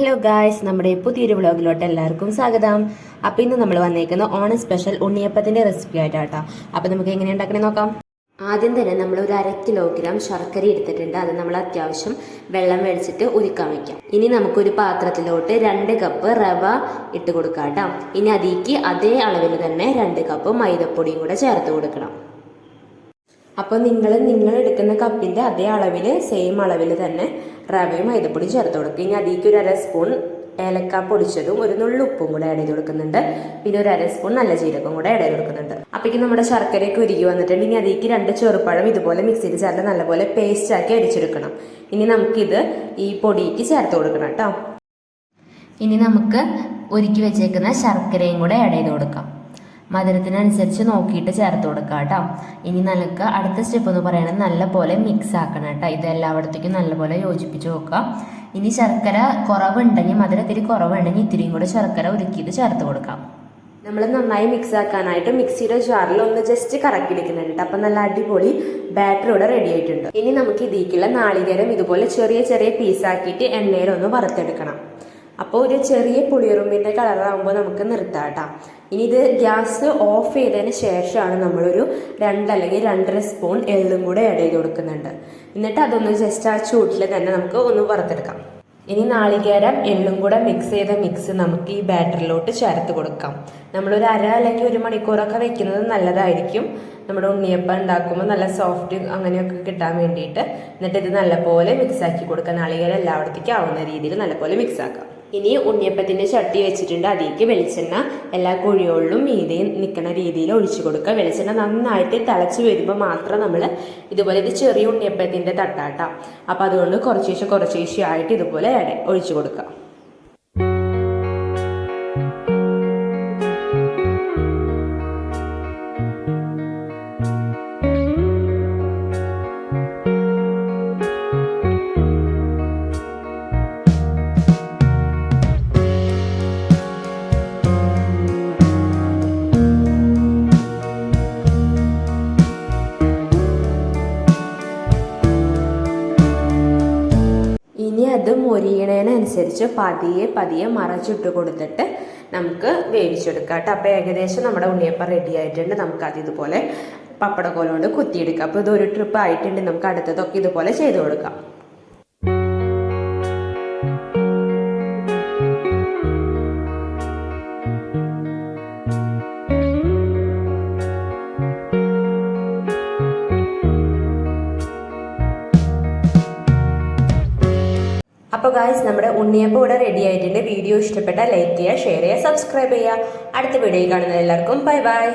Hello guys നമ്മുടെ പുതിയൊരു വ്ളോഗിലോട്ട് എല്ലാവർക്കും സ്വാഗതം. അപ്പോൾ ഇന്ന് നമ്മൾ വന്നേക്കുന്ന ഓണ സ്പെഷ്യൽ ഉണ്ണിയപ്പത്തിന്റെ റെസിപ്പി ആയിട്ടാട്ടോ. അപ്പോൾ നമുക്ക് എങ്ങനെ ഉണ്ടാക്കണേ നോക്കാം. ആദ്യം തന്നെ നമ്മൾ ഒരു അര കിലോഗ്രാം ശർക്കര എടുത്തിട്ടുണ്ട്. അത് നമ്മൾ അത്യാവശ്യം വെള്ളം മേടിച്ചിട്ട് ഉരുക്കാൻ വെക്കാം. ഇനി നമുക്കൊരു പാത്രത്തിലോട്ട് രണ്ട് കപ്പ് റവ ഇട്ട് കൊടുക്കാം കേട്ടോ. ഇനി അതിലേക്ക് അതേ അളവിൽ തന്നെ രണ്ട് കപ്പ് മൈദപ്പൊടിയും കൂടെ ചേർത്ത് കൊടുക്കണം. അപ്പോൾ നിങ്ങൾ നിങ്ങൾ എടുക്കുന്ന കപ്പിന്റെ അതേ അളവിൽ സെയിം അളവിൽ തന്നെ റവയും മൈദപ്പൊടി ചേർത്ത് കൊടുക്കുക. ഇനി അതിലേക്ക് ഒരു അര സ്പൂൺ ഏലക്ക പൊടിച്ചതും ഒരു നുള്ളു ഉപ്പും കൂടെ ആഡ് ചെയ്ത് കൊടുക്കുന്നുണ്ട്. പിന്നെ ഒരു അര സ്പൂൺ നല്ല ജീരകം കൂടെ ആഡ് ചെയ്ത് കൊടുക്കുന്നുണ്ട്. അപ്പോഴേക്കും നമ്മുടെ ശർക്കരയൊക്കെ ഉരുകി വന്നിട്ടുണ്ട്. ഇനി അതിലേക്ക് രണ്ട് ചെറുപ്പഴം ഇതുപോലെ മിക്സിയിൽ ചേർത്ത് നല്ലപോലെ പേസ്റ്റ് ആക്കി അടിച്ചെടുക്കണം ഇനി നമുക്കിത് ഈ പൊടിക്ക് ചേർത്ത് കൊടുക്കണം കേട്ടോ. ഇനി നമുക്ക് ഒരുക്കി വെച്ചേക്കുന്ന ശർക്കരയും കൂടെ ആഡ് ചെയ്ത് കൊടുക്കാം. മധുരത്തിനനുസരിച്ച് നോക്കിയിട്ട് ചേർത്ത് കൊടുക്കുക കേട്ടോ ഇനി നമുക്ക് അടുത്ത സ്റ്റെപ്പ് എന്ന് പറയുന്നത് നല്ലപോലെ മിക്സ് ആക്കണം കേട്ടോ ഇത് എല്ലായിടത്തേക്കും നല്ലപോലെ യോജിപ്പിച്ച് നോക്കുക ഇനി ശർക്കര കുറവുണ്ടെങ്കിൽ മധുരത്തിരി കുറവുണ്ടെങ്കിൽ ഇത്തിരിയും കൂടെ ശർക്കര ഉരുക്കിയിട്ട് ചേർത്ത് കൊടുക്കാം. നമ്മൾ നന്നായി മിക്സ് ആക്കാനായിട്ട് മിക്സിയുടെ ജാറിൽ ഒന്ന് ജസ്റ്റ് കറക്കി കേട്ടോ അപ്പം നല്ല അടിപൊളി ബാറ്റർ ഇവിടെ റെഡി ആയിട്ടുണ്ട്. ഇനി നമുക്ക് ഇതിലേക്കുള്ള നാളികേരം ഇതുപോലെ ചെറിയ ചെറിയ പീസാക്കിയിട്ട് എണ്ണയിലൊന്ന് വറുത്തെടുക്കണം. അപ്പോൾ ഒരു ചെറിയ പുളിയുറുമ്പിന്റെ കളറാകുമ്പോൾ നമുക്ക് നിർത്താം കേട്ടോ ഇനി ഇത് ഗ്യാസ് ഓഫ് ചെയ്തതിന് ശേഷമാണ് നമ്മളൊരു രണ്ട് അല്ലെങ്കിൽ രണ്ടര സ്പൂൺ എള്ളും കൂടെ ആഡ് ചെയ്ത് കൊടുക്കുന്നുണ്ട്. എന്നിട്ട് അതൊന്ന് ജസ്റ്റ് ആ ചൂട്ടിൽ തന്നെ നമുക്ക് ഒന്ന് വറുത്തെടുക്കാം. ഇനി നാളികേരം എള്ളും കൂടെ മിക്സ് ചെയ്ത മിക്സ് നമുക്ക് ഈ ബാറ്ററിലോട്ട് ചേർത്ത് കൊടുക്കാം. നമ്മളൊരു അര അല്ലെങ്കിൽ ഒരു മണിക്കൂറൊക്കെ വെക്കുന്നത് നല്ലതായിരിക്കും. നമ്മുടെ ഉണ്ണിയപ്പം ഉണ്ടാക്കുമ്പോൾ നല്ല സോഫ്റ്റ് അങ്ങനെയൊക്കെ കിട്ടാൻ വേണ്ടിയിട്ട്. എന്നിട്ട് ഇത് നല്ലപോലെ മിക്സാക്കി കൊടുക്കാം. നാളികേരം എല്ലായിടത്തേക്കും ആവുന്ന രീതിയിൽ നല്ലപോലെ മിക്സ് ആക്കാം. ഇനി ഉണ്ണിയപ്പത്തിന്റെ ചട്ടി വെച്ചിട്ടുണ്ട്. അതിലേക്ക് വെളിച്ചെണ്ണ എല്ലാ കുഴികളിലും മീതെ നിൽക്കുന്ന രീതിയിൽ ഒഴിച്ചു കൊടുക്കുക. വെളിച്ചെണ്ണ നന്നായിട്ട് തിളച്ച് വരുമ്പോൾ മാത്രം നമ്മൾ ഇതുപോലെ ഇത് ചെറിയ ഉണ്ണിയപ്പത്തിന്റെ തട്ടാട്ടാം. അപ്പോൾ അതുകൊണ്ട് കുറച്ചേശ്ശെ കുറച്ചേശ്ശെ ആയിട്ട് ഇതുപോലെ ഒഴിച്ചു കൊടുക്കുക. അത് മൊരിയണതിനനുസരിച്ച് പതിയെ പതിയെ മറച്ചിട്ട് കൊടുത്തിട്ട് നമുക്ക് വേവിച്ചെടുക്കാം കേട്ടോ. അപ്പോൾ ഏകദേശം നമ്മുടെ ഉണ്ണിയപ്പം റെഡി ആയിട്ടുണ്ട്. നമുക്ക് അത് ഇതുപോലെ പപ്പടക്കോലുകൊണ്ട് കുത്തിയെടുക്കാം. അപ്പോൾ ഇതൊരു ട്രിപ്പ് ആയിട്ടുണ്ട്. നമുക്ക് അടുത്തതൊക്കെ ഇതുപോലെ ചെയ്ത് കൊടുക്കാം. അപ്പോൾ ഗായ്സ് നമ്മുടെ ഉണ്ണിയപ്പം ഇവിടെ റെഡി ആയിട്ടുണ്ട്. വീഡിയോ ഇഷ്ടപ്പെട്ടാൽ ലൈക്ക് ചെയ്യുക ഷെയർ ചെയ്യുക സബ്സ്ക്രൈബ് ചെയ്യുക. അടുത്ത വീഡിയോയിൽ കാണുന്ന എല്ലാവർക്കും ബൈ ബൈ